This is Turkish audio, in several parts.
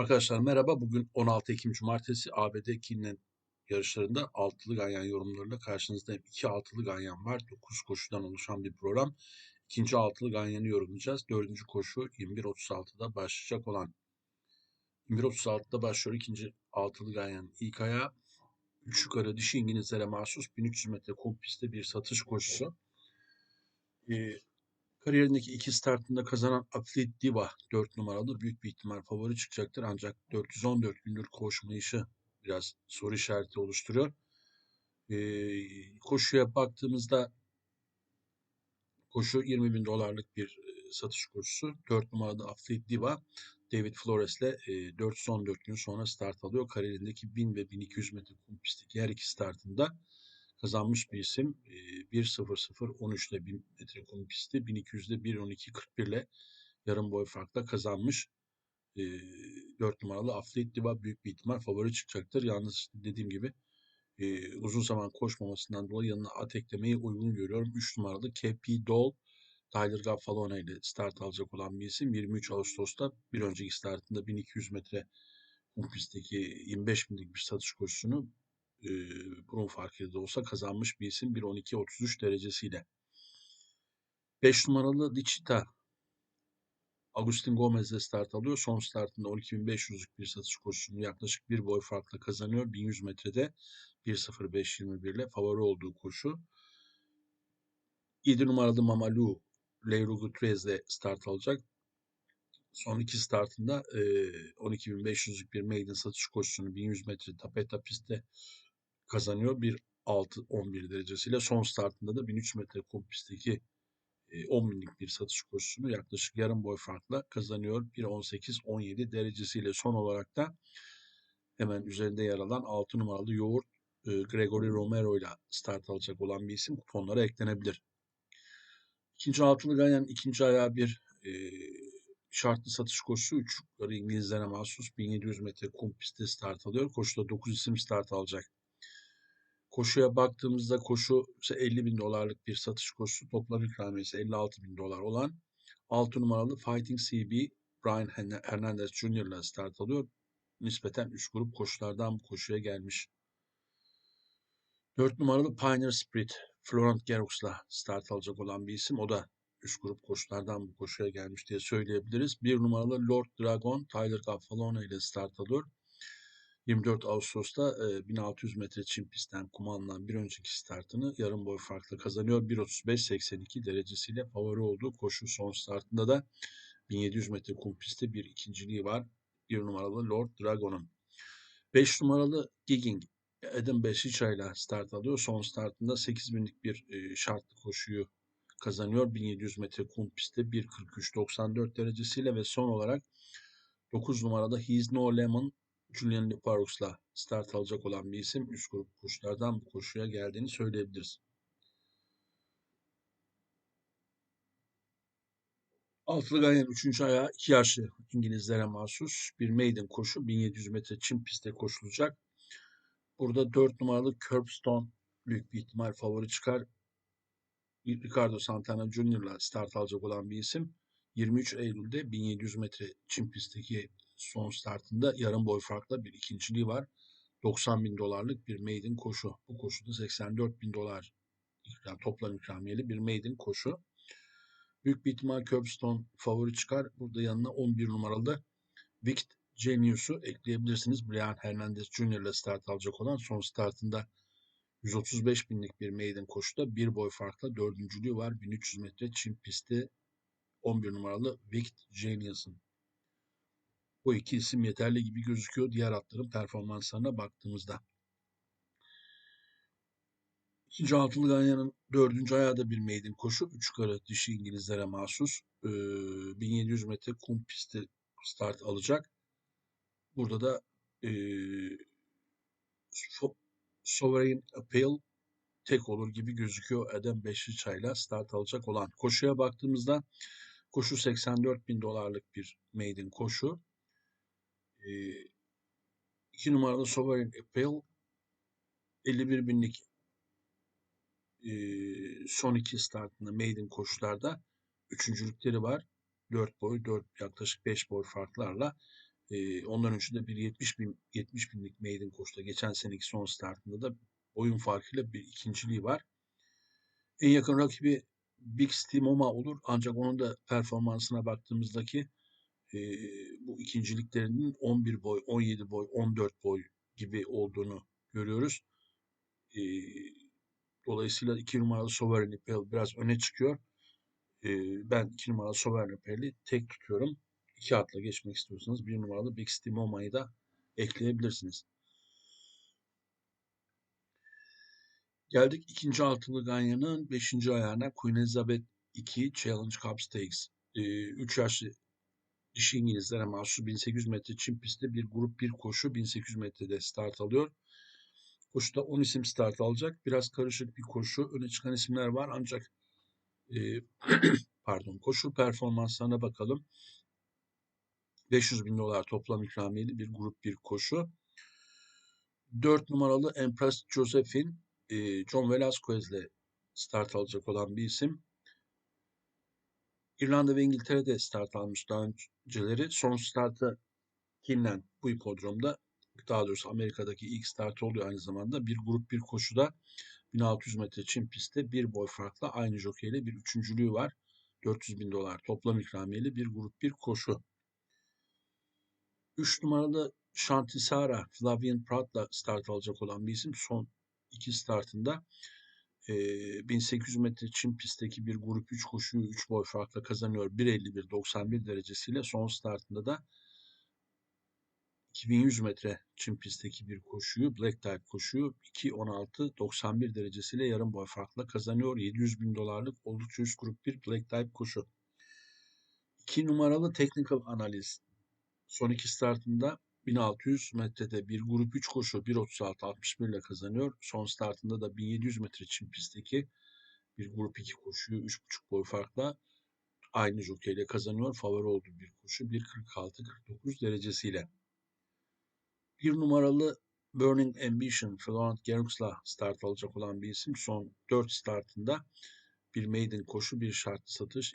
Arkadaşlar merhaba. Bugün 16 Ekim Cumartesi ABD Kinlen yarışlarında altılı ganyan yorumlarıyla karşınızdayım. İki altılı ganyan var. 9 koşudan oluşan bir program. İkinci altılı ganyanı yorumlayacağız. Dördüncü koşu 21.36'da başlayacak olan. 21.36'da başlıyor ikinci altılı ganyanın ilk ayağı. Üç yukarı dişi İngilizlere mahsus 1300 metre kum pistte bir satış koşusu. Ee, Kariyerindeki iki startında kazanan Atlet Diva 4 numaralı büyük bir ihtimal favori çıkacaktır. Ancak 414 gündür koşmayışı biraz soru işareti oluşturuyor. Ee, koşuya baktığımızda koşu 20 bin dolarlık bir e, satış koşusu. 4 numaralı Atlet Diva David Flores ile e, 414 gün sonra start alıyor. Kariyerindeki 1000 ve 1200 metre kum pistteki her iki startında kazanmış bir isim. 1.00-13'te 1000 metre kum pisti, 1200'de 1.12-41 ile yarım boy farkla kazanmış. 4 numaralı Aflet Diva büyük bir ihtimal favori çıkacaktır. Yalnız dediğim gibi uzun zaman koşmamasından dolayı yanına at eklemeyi uygun görüyorum. 3 numaralı KP Doll Tyler Gaffalone ile start alacak olan bir isim. 23 Ağustos'ta bir önceki startında 1200 metre kum pistteki 25 binlik bir satış koşusunu e, burun farkıyla olsa kazanmış bir isim 1.12.33 derecesiyle. 5 numaralı Dichita Agustin Gomez'le start alıyor. Son startında 12.500'lük bir satış koşusunu yaklaşık bir boy farkla kazanıyor. 1100 metrede 1.05.21 ile favori olduğu koşu. 7 numaralı Mamalu Leiro Gutierrez'le start alacak. Son iki startında e, 12.500'lük bir maiden satış koşusunu 1100 metre tapeta pistte kazanıyor. 1.6-11 derecesiyle son startında da 1300 metre kum pistteki 10 binlik bir satış koşusunu yaklaşık yarım boy farkla kazanıyor. 1.18-17 derecesiyle son olarak da hemen üzerinde yer alan 6 numaralı yoğurt Gregory Romero ile start alacak olan bir isim kuponlara eklenebilir. İkinci altılı ganyan ikinci ayağı bir e, şartlı satış koşusu 3 yukarı İngilizlere mahsus 1700 metre kum pistte start alıyor. Koşuda 9 isim start alacak. Koşuya baktığımızda koşu işte 50 bin dolarlık bir satış koşusu toplam ikramiyesi 56 bin dolar olan 6 numaralı Fighting CB Brian Hernandez Jr. ile start alıyor. Nispeten üst grup koşulardan bu koşuya gelmiş. 4 numaralı Pioneer Spirit Florent Gerox'la start alacak olan bir isim. O da üst grup koşulardan bu koşuya gelmiş diye söyleyebiliriz. 1 numaralı Lord Dragon Tyler Gaffalone ile start alıyor. 24 Ağustos'ta 1600 metre çim pistten kuma alınan bir önceki startını yarım boy farklı kazanıyor. 1.35-82 derecesiyle favori olduğu koşu son startında da 1700 metre kum pistte bir ikinciliği var. Bir numaralı Lord Dragon'un. 5 numaralı Gigging Adam Besica ile start alıyor. Son startında 8000'lik bir şartlı koşuyu kazanıyor. 1700 metre kum pistte 1.43-94 derecesiyle ve son olarak 9 numarada He's No Lemon Julian Leparox'la start alacak olan bir isim üst grup koşulardan bu koşuya geldiğini söyleyebiliriz. Altılı Ganyan 3. ayağı 2 yaşlı İngilizlere mahsus bir maiden koşu 1700 metre çim pistte koşulacak. Burada 4 numaralı Curbstone büyük bir ihtimal favori çıkar. Ricardo Santana ile start alacak olan bir isim. 23 Eylül'de 1700 metre çim pistteki son startında yarım boy farkla bir ikinciliği var. 90 bin dolarlık bir maiden koşu. Bu koşuda 84 bin dolar ikram, toplam ikramiyeli bir maiden koşu. Büyük bir ihtimal Curbstone favori çıkar. Burada yanına 11 numaralı Vict Genius'u ekleyebilirsiniz. Brian Hernandez Jr. ile start alacak olan son startında 135 binlik bir maiden koşuda bir boy farkla dördüncülüğü var. 1300 metre çim pistte 11 numaralı Vict Genius'un. Bu iki isim yeterli gibi gözüküyor diğer atların performanslarına baktığımızda. İkinci altılı ganyanın dördüncü ayağı da bir maiden koşu. Üç yukarı dişi İngilizlere mahsus. Ee, 1700 metre kum pisti start alacak. Burada da e, Sovereign Appeal tek olur gibi gözüküyor Eden Beşliçay'la start alacak olan. Koşuya baktığımızda koşu 84 bin dolarlık bir maiden koşu. 2 numaralı Sovereign Appeal 51 binlik e, son iki startında maiden koşularda üçüncülükleri var. 4 boy, 4 yaklaşık 5 boy farklarla Ee, ondan önce de bir 70 bin 70 binlik maiden koşuda geçen seneki son startında da oyun farkıyla bir ikinciliği var. En yakın rakibi Big Stimoma olur ancak onun da performansına baktığımızdaki e, bu ikinciliklerinin 11 boy, 17 boy, 14 boy gibi olduğunu görüyoruz. E, dolayısıyla 2 numaralı Sovereign Impel biraz öne çıkıyor. E, ben 2 numaralı Sovereign Impel'i tek tutuyorum. 2 atla geçmek istiyorsanız 1 numaralı Big Stimoma'yı da ekleyebilirsiniz. Geldik ikinci altılı ganyanın beşinci ayağına Queen Elizabeth 2 Challenge Cup Stakes. 3 ee, yaşlı dişi İngilizlere mahsus 1800 metre çim pistte bir grup bir koşu 1800 metrede start alıyor. Koşuda 10 isim start alacak. Biraz karışık bir koşu. Öne çıkan isimler var ancak e, pardon koşu performanslarına bakalım. 500 bin dolar toplam ikramiyeli bir grup bir koşu. 4 numaralı Empress Josephine John Velasquez'le start alacak olan bir isim. İrlanda ve İngiltere'de start almış daha önceleri. Son startı Kinlen bu hipodromda daha doğrusu Amerika'daki ilk start oluyor aynı zamanda. Bir grup bir koşuda 1600 metre çim pistte bir boy farkla aynı jokeyle bir üçüncülüğü var. 400 bin dolar toplam ikramiyeli bir grup bir koşu. 3 numaralı Shantisara Flavian Pratt'la start alacak olan bir isim. Son iki startında e, 1800 metre çim pistteki bir grup 3 koşuyu 3 boy farkla kazanıyor. 1.51-91 derecesiyle son startında da 2100 metre çim pistteki bir koşuyu, Black Type koşuyu 2.16-91 derecesiyle yarım boy farkla kazanıyor. 700 bin dolarlık oldukça üst grup bir Black Type koşu. 2 numaralı technical analiz. Son iki startında 1600 metrede bir grup 3 koşu 1.36-61 ile kazanıyor. Son startında da 1700 metre çim pistteki bir grup 2 koşuyu 3.5 boy farkla aynı jokeyle kazanıyor. Favori olduğu bir koşu 1.46-49 derecesiyle. Bir numaralı Burning Ambition Florent Gerux'la start alacak olan bir isim. Son 4 startında bir maiden koşu, bir şartlı satış,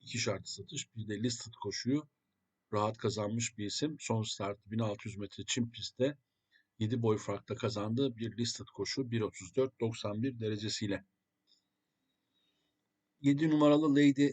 iki şartlı satış, bir de listed koşuyu rahat kazanmış bir isim. Son start 1600 metre çim pistte 7 boy farkla kazandığı bir listed koşu 1.34-91 derecesiyle. 7 numaralı Lady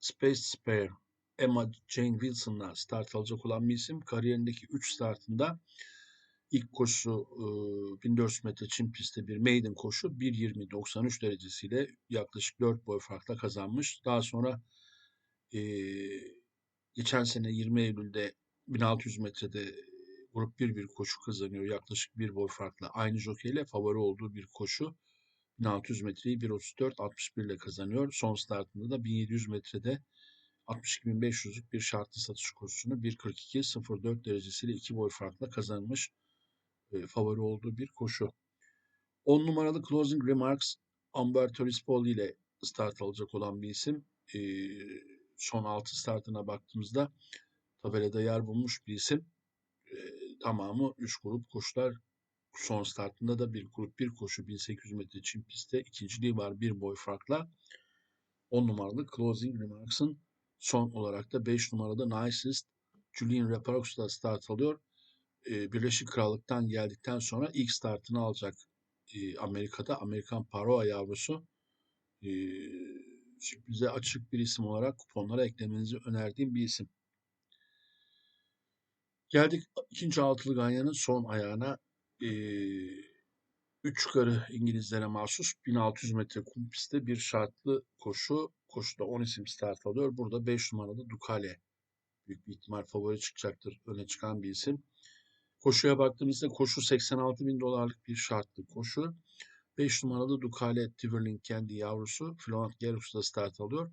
Space Spare Emma Jane Wilson'la start alacak olan bir isim. Kariyerindeki 3 startında ilk koşu 1400 metre çim pistte bir maiden koşu 1.20-93 derecesiyle yaklaşık 4 boy farkla kazanmış. Daha sonra e, Geçen sene 20 Eylül'de 1600 metrede grup 1 bir koşu kazanıyor. Yaklaşık bir boy farkla aynı jokeyle favori olduğu bir koşu. 1600 metreyi 1.34-61 ile kazanıyor. Son startında da 1700 metrede 62.500'lük bir şartlı satış koşusunu 1.42-04 derecesiyle iki boy farkla kazanmış. E, favori olduğu bir koşu. 10 numaralı Closing Remarks Umberto Rispoli ile start alacak olan bir isim. E, son 6 startına baktığımızda tabelada yer bulmuş bir isim. E, tamamı 3 grup koşular. Son startında da bir grup bir koşu 1800 metre çim pistte ikinciliği var bir boy farkla. 10 numaralı Closing Remarks'ın son olarak da 5 numarada Nicest Julian Reparox'la start alıyor. E, Birleşik Krallık'tan geldikten sonra ilk startını alacak e, Amerika'da Amerikan Paroa yavrusu. E, sürprize açık bir isim olarak kuponlara eklemenizi önerdiğim bir isim. Geldik ikinci altılı ganyanın son ayağına. Ee, üç yukarı İngilizlere mahsus 1600 metre kum pistte bir şartlı koşu. Koşuda 10 isim start alıyor. Burada 5 numaralı Dukale büyük bir ihtimal favori çıkacaktır. Öne çıkan bir isim. Koşuya baktığımızda koşu 86 bin dolarlık bir şartlı koşu. 5 numaralı Dukale Tiverling kendi yavrusu Florent Gerus'la start alıyor.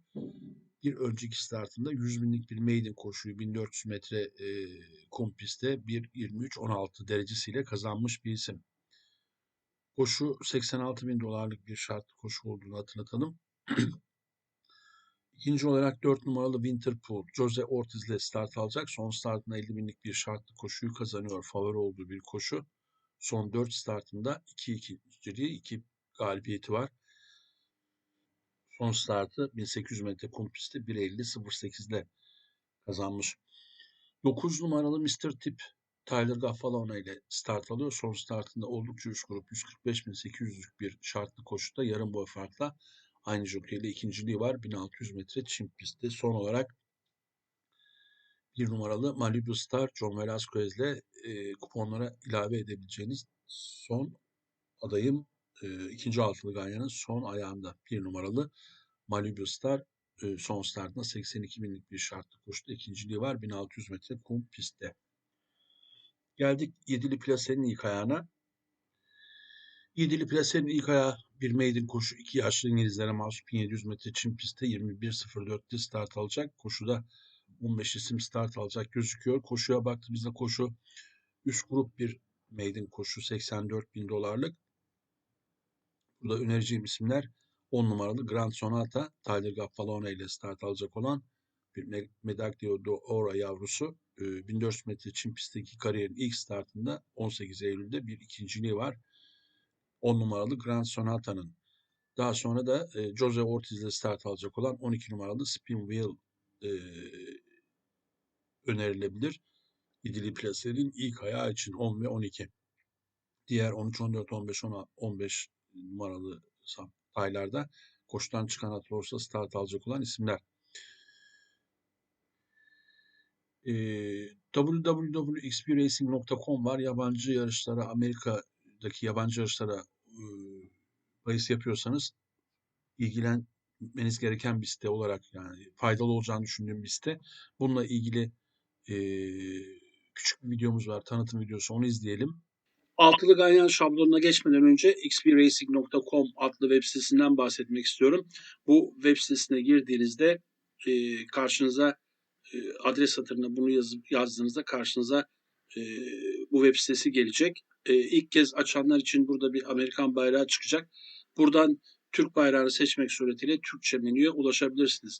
Bir önceki startında 100 binlik bir maiden koşuyu 1400 metre e, kum pistte 1.23-16 derecesiyle kazanmış bir isim. Koşu 86 bin dolarlık bir şartlı koşu olduğunu hatırlatalım. İkinci olarak 4 numaralı Winterpool, Jose Ortiz ile start alacak. Son startında 50 binlik bir şartlı koşuyu kazanıyor. Favori olduğu bir koşu. Son 4 startında 2 ikinciliği, 2 galibiyeti var. Son startı 1800 metre kum pisti 1.50.08 ile kazanmış. 9 numaralı Mr. Tip Tyler Gaffalone ile start alıyor. Son startında oldukça üst grup 145.800'lük bir şartlı koşuda yarım boy farkla aynı jokeyle ikinciliği var. 1600 metre çim pistte. Son olarak bir numaralı Malibu Star John Velasquez ile e, kuponlara ilave edebileceğiniz son adayım e, ikinci altılı ganyanın son ayağında bir numaralı Malibu Star e, son startında 82 binlik bir şartlı koşuda ikinciliği var 1600 metre kum pistte. Geldik yedili plasenin ilk ayağına. Yedili plasenin ilk ayağı bir maiden koşu. iki yaşlı İngilizlere mahsus 1700 metre çim pistte 21.04'te start alacak. Koşuda 15 isim start alacak gözüküyor. Koşuya baktığımızda koşu üst grup bir maiden koşu 84 bin dolarlık. Burada önereceğim isimler 10 numaralı Grand Sonata Tyler Gaffalone ile start alacak olan bir Medaglia d'Oro yavrusu. 1400 metre çim pistteki kariyerin ilk startında 18 Eylül'de bir ikinciliği var. 10 numaralı Grand Sonata'nın. Daha sonra da e, Jose Ortiz ile start alacak olan 12 numaralı Spin Wheel e, önerilebilir. İdili plasenin ilk ayağı için 10 ve 12. Diğer 13, 14, 15, 10, 15 numaralı aylarda koşudan çıkan atlı olsa start alacak olan isimler. E, www.xpracing.com var. Yabancı yarışlara, Amerika'daki yabancı yarışlara e, bahis yapıyorsanız ilgilenmeniz gereken bir site olarak yani faydalı olacağını düşündüğüm bir site. Bununla ilgili e, küçük bir videomuz var, tanıtım videosu. Onu izleyelim. Altılı ganyan şablonuna geçmeden önce xpracing.com adlı web sitesinden bahsetmek istiyorum. Bu web sitesine girdiğinizde e, karşınıza e, adres satırına bunu yazıp yazdığınızda karşınıza e, bu web sitesi gelecek. E, ilk kez açanlar için burada bir Amerikan bayrağı çıkacak. Buradan Türk bayrağını seçmek suretiyle Türkçe menüye ulaşabilirsiniz.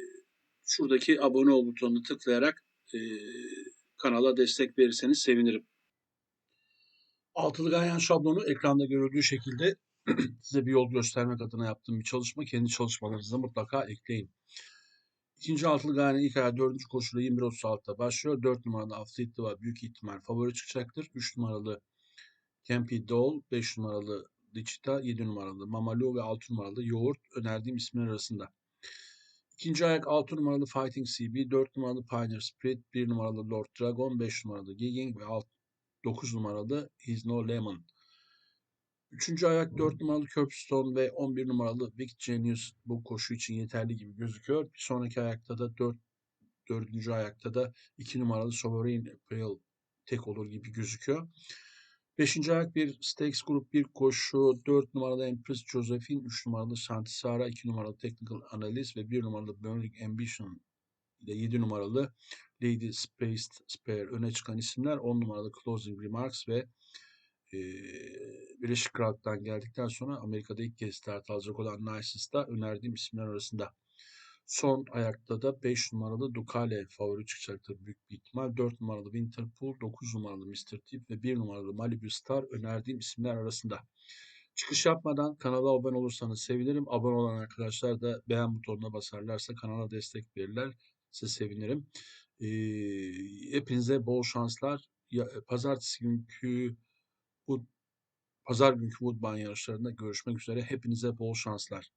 şuradaki abone ol butonunu tıklayarak e, kanala destek verirseniz sevinirim. Altılı ganyan şablonu ekranda görüldüğü şekilde size bir yol göstermek adına yaptığım bir çalışma. Kendi çalışmalarınızda mutlaka ekleyin. İkinci altılı ganyan ilk ayağı dördüncü koşuda 21.36'da başlıyor. Dört numaralı Afritli var. Büyük ihtimal favori çıkacaktır. Üç numaralı Kempi Dol, beş numaralı Dichita, yedi numaralı Mamalu ve altı numaralı Yoğurt önerdiğim isimler arasında. İkinci ayak 6 numaralı Fighting CB, 4 numaralı Pioneer Spirit, 1 numaralı Lord Dragon, 5 numaralı Gigging ve 9 numaralı Is No Lemon. Üçüncü ayak 4 numaralı Curbstone ve 11 numaralı Vic Genius bu koşu için yeterli gibi gözüküyor. Bir sonraki ayakta da 4 dördüncü ayakta da 2 numaralı Sovereign April tek olur gibi gözüküyor. Beşinci ayak bir Stakes Grup bir koşu. 4 numaralı Empress Josephine, 3 numaralı Shantisara, 2 numaralı Technical Analyst ve 1 numaralı Burning Ambition ile 7 numaralı Lady Spaced Spare öne çıkan isimler. 10 numaralı Closing Remarks ve e, Birleşik Krallık'tan geldikten sonra Amerika'da ilk kez start alacak olan Nice's da önerdiğim isimler arasında. Son ayakta da 5 numaralı Ducale favori çıkacaktır büyük bir ihtimal. 4 numaralı Winterpool, 9 numaralı Mr. Tip ve 1 numaralı Malibu Star önerdiğim isimler arasında. Çıkış yapmadan kanala abone olursanız sevinirim. Abone olan arkadaşlar da beğen butonuna basarlarsa kanala destek verirler. Size sevinirim. Ee, hepinize bol şanslar. Ya, pazartesi günkü bu pazar günkü Woodbine yarışlarında görüşmek üzere. Hepinize bol şanslar.